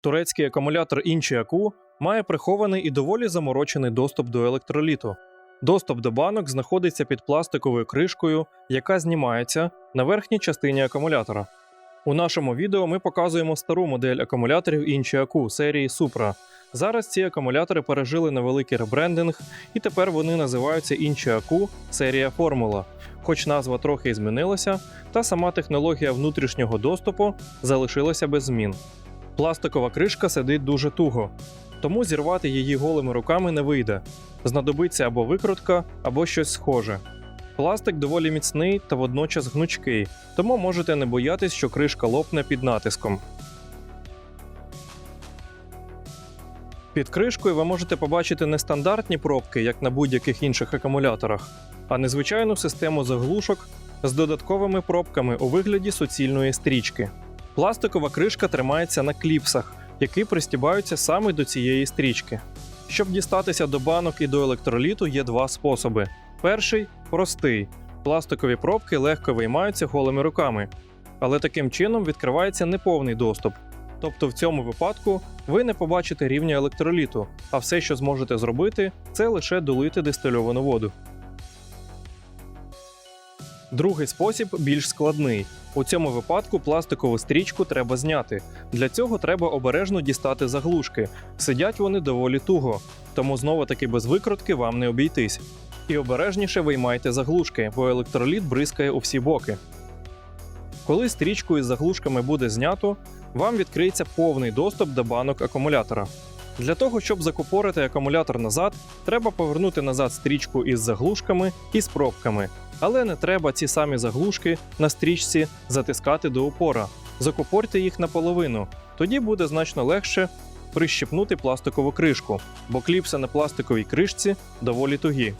Турецький акумулятор Inchi має прихований і доволі заморочений доступ до електроліту. Доступ до банок знаходиться під пластиковою кришкою, яка знімається на верхній частині акумулятора. У нашому відео ми показуємо стару модель акумуляторів Inchi серії Supra. Зараз ці акумулятори пережили невеликий ребрендинг, і тепер вони називаються Inchi серія Формула. Хоч назва трохи змінилася, та сама технологія внутрішнього доступу залишилася без змін. Пластикова кришка сидить дуже туго, тому зірвати її голими руками не вийде. Знадобиться або викрутка, або щось схоже. Пластик доволі міцний та водночас гнучкий, тому можете не боятись, що кришка лопне під натиском. Під кришкою ви можете побачити не стандартні пробки, як на будь-яких інших акумуляторах, а незвичайну систему заглушок з додатковими пробками у вигляді суцільної стрічки. Пластикова кришка тримається на кліпсах, які пристібаються саме до цієї стрічки. Щоб дістатися до банок і до електроліту, є два способи. Перший простий. Пластикові пробки легко виймаються голими руками, але таким чином відкривається неповний доступ. Тобто в цьому випадку ви не побачите рівня електроліту, а все, що зможете зробити, це лише долити дистильовану воду. Другий спосіб більш складний. У цьому випадку пластикову стрічку треба зняти. Для цього треба обережно дістати заглушки. Сидять вони доволі туго, тому знову таки без викрутки вам не обійтись. І обережніше виймайте заглушки, бо електроліт бризкає у всі боки. Коли стрічку із заглушками буде знято, вам відкриється повний доступ до банок акумулятора. Для того, щоб закупорити акумулятор назад, треба повернути назад стрічку із заглушками і з пробками. Але не треба ці самі заглушки на стрічці затискати до упора. Закупорте їх наполовину, тоді буде значно легше прищепнути пластикову кришку, бо кліпси на пластиковій кришці доволі тугі.